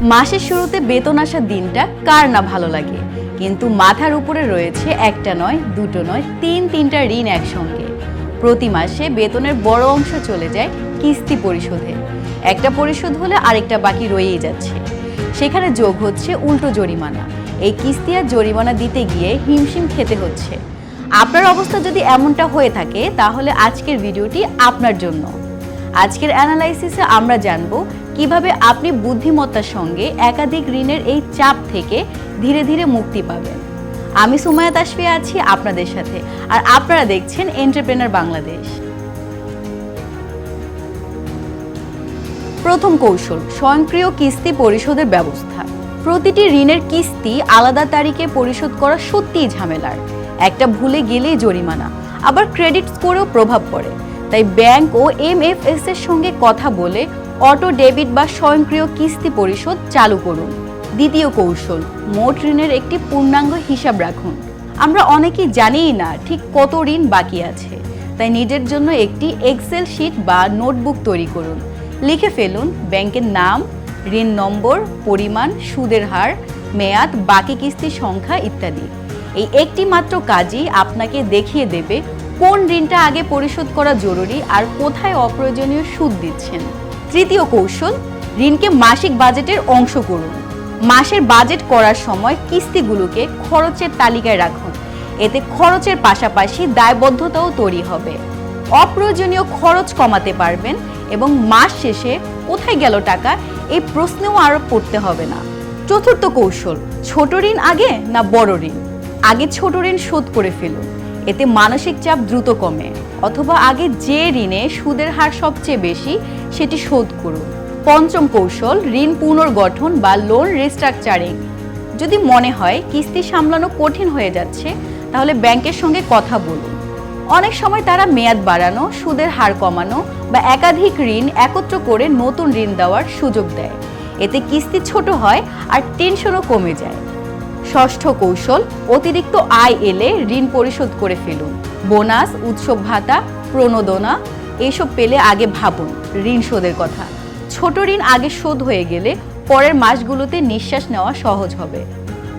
মাসের শুরুতে বেতন আসার দিনটা কার না ভালো লাগে? কিন্তু মাথার উপরে রয়েছে একটা নয়, দুটো নয়, তিন তিনটা ঋণ একসঙ্গে। প্রতি মাসে বেতনের বড় অংশ চলে যায় কিস্তি পরিশোধে। একটা পরিশোধ হলে আরেকটা বাকি রয়েই যাচ্ছে। সেখানে যোগ হচ্ছে উল্টো জরিমানা। এই কিস্তি আর জরিমানা দিতে গিয়ে হিমশিম খেতে হচ্ছে। আপনার অবস্থা যদি এমনটা হয়ে থাকে, তাহলে আজকের ভিডিওটি আপনার জন্য। আজকের অ্যানালাইসিসে আমরা জানব কীভাবে আপনি বুদ্ধিমত্তার সঙ্গে একাধিক ঋণের এই চাপ থেকে ধীরে ধীরে মুক্তি পাবেন। আমি সুমায়া তাসফি আছি আপনাদের সাথে, আর আপনারা দেখছেন এন্টারপ্রেনার বাংলাদেশ প্রথম কৌশল, স্বয়ংক্রিয় কিস্তি পরিশোধের ব্যবস্থা। প্রতিটি ঋণের কিস্তি আলাদা তারিখে পরিশোধ করা সত্যিই ঝামেলার। একটা ভুলে গেলেই জরিমানা, আবার ক্রেডিট স্কোরেও প্রভাব পড়ে। তাই ব্যাংক ও এমএফএস এর সঙ্গে কথা বলে অটো ডেবিট বা স্বয়ংক্রিয় কিস্তি পরিশোধ চালু করুন। দ্বিতীয় কৌশল, মোট ঋণের একটি পূর্ণাঙ্গ হিসাব রাখুন। আমরা অনেকেই জানিই না ঠিক কত ঋণ বাকি আছে, তাই নিজের জন্য একটি এক্সেল শিট বা নোটবুক তৈরি করুন। লিখে ফেলুন ব্যাংকের নাম, ঋণ নম্বর, পরিমাণ, সুদের হার, মেয়াদ, বাকি কিস্তির সংখ্যা ইত্যাদি। এই একটি মাত্র কাজই আপনাকে দেখিয়ে দেবে কোন ঋণটা আগে পরিশোধ করা জরুরি আর কোথায় অপ্রয়োজনীয় সুদ দিচ্ছেন। তৃতীয় কৌশল, ঋণকে মাসিক বাজেটের অংশ করুন। মাসের বাজেট করার সময় কিস্তিগুলোকে খরচের তালিকায় রাখুন। এতে খরচের পাশাপাশি দায়বদ্ধতাও তৈরি হবে। অপ্রয়োজনীয় খরচ কমাতে পারবেন এবং মাস শেষে কোথায় গেল টাকা এই প্রশ্নেও আরও পড়তে হবে না। চতুর্থ কৌশল, ছোট ঋণ আগে না বড় ঋণ? আগে ছোট ঋণ শোধ করে ফেলুন। এতে মানসিক চাপ দ্রুত কমে। অথবা আগে যে ঋণে সুদের হার সবচেয়ে বেশি, সেটি শোধ করুন। পঞ্চম কৌশল, ঋণ পুনর্গঠন বা লোন রিস্ট্রাকচারিং যদি মনে হয় কিস্তি সামলানো কঠিন হয়ে যাচ্ছে, তাহলে ব্যাংকের সঙ্গে কথা বলুন। অনেক সময় তারা মেয়াদ বাড়ানো, সুদের হার কমানো বা একাধিক ঋণ একত্র করে নতুন ঋণ দেওয়ার সুযোগ দেয়। এতে কিস্তি ছোট হয় আর টেনশনও কমে যায়। ষষ্ঠ কৌশল, অতিরিক্ত আয় এলে ঋণ পরিশোধ করে ফেলুন। বোনাস, উৎসব ভাতা, প্রণোদনা, এসব পেলে আগে ভাবুন, ঋণ শোধের কথা। ছোট ঋণ আগে শোধ হয়ে গেলে পরের মাসগুলোতে নিঃশ্বাস নেওয়া সহজ হবে।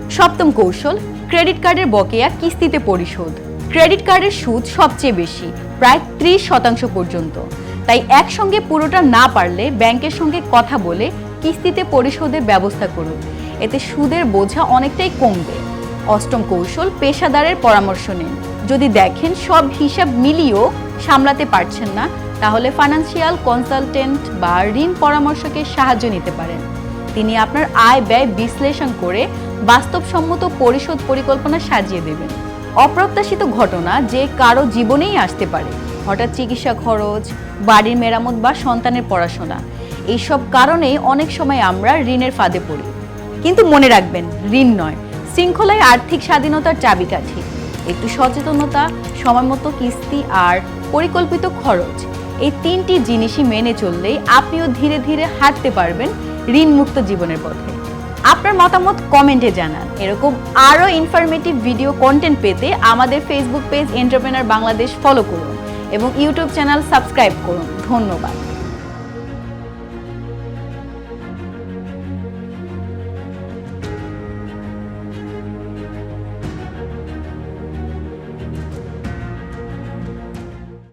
সপ্তম কৌশল, ক্রেডিট কার্ডের বকেয়া কিস্তিতে পরিশোধ। ক্রেডিট কার্ডের সুদ সবচেয়ে বেশি, প্রায় ত্রিশ শতাংশ পর্যন্ত। তাই একসঙ্গে পুরোটা না পারলে ব্যাংকের সঙ্গে কথা বলে কিস্তিতে পরিশোধের ব্যবস্থা করুন। এতে সুদের বোঝা অনেকটাই কমবে। অষ্টম কৌশল, পেশাদারের পরামর্শ নিন। যদি দেখেন সব হিসাব মিলিয়েও সামলাতে পারছেন না, তাহলে ফাইন্যান্সিয়াল কনসালটেন্ট বা ঋণ পরামর্শকের সাহায্য নিতে পারেন। তিনি আপনার আয় ব্যয় বিশ্লেষণ করে বাস্তবসম্মত পরিশোধ পরিকল্পনা সাজিয়ে দেবেন। অপ্রত্যাশিত ঘটনা যে কারও জীবনেই আসতে পারে, হঠাৎ চিকিৎসা খরচ, বাড়ির মেরামত বা সন্তানের পড়াশোনা, এইসব কারণে অনেক সময় আমরা ঋণের ফাঁদে পড়ি। কিন্তু মনে রাখবেন, ঋণ নয়। শৃঙ্খলায় আর্থিক স্বাধীনতার চাবিকাঠি। একটু সচেতনতা সময়মতো কিস্তি আর পরিকল্পিত খরচ, এই তিনটি জিনিসই মেনে চললেই আপনিও ধীরে ধীরে হাঁটতে পারবেন ঋণমুক্ত জীবনের পথে। আপনার মতামত কমেন্টে জানান। এরকম আরও ইনফরমেটিভ ভিডিও কন্টেন্ট পেতে আমাদের Facebook page entrepreneur Bangladesh follow করুন এবং ইউটিউব চ্যানেল সাবস্ক্রাইব করুন। ধন্যবাদ।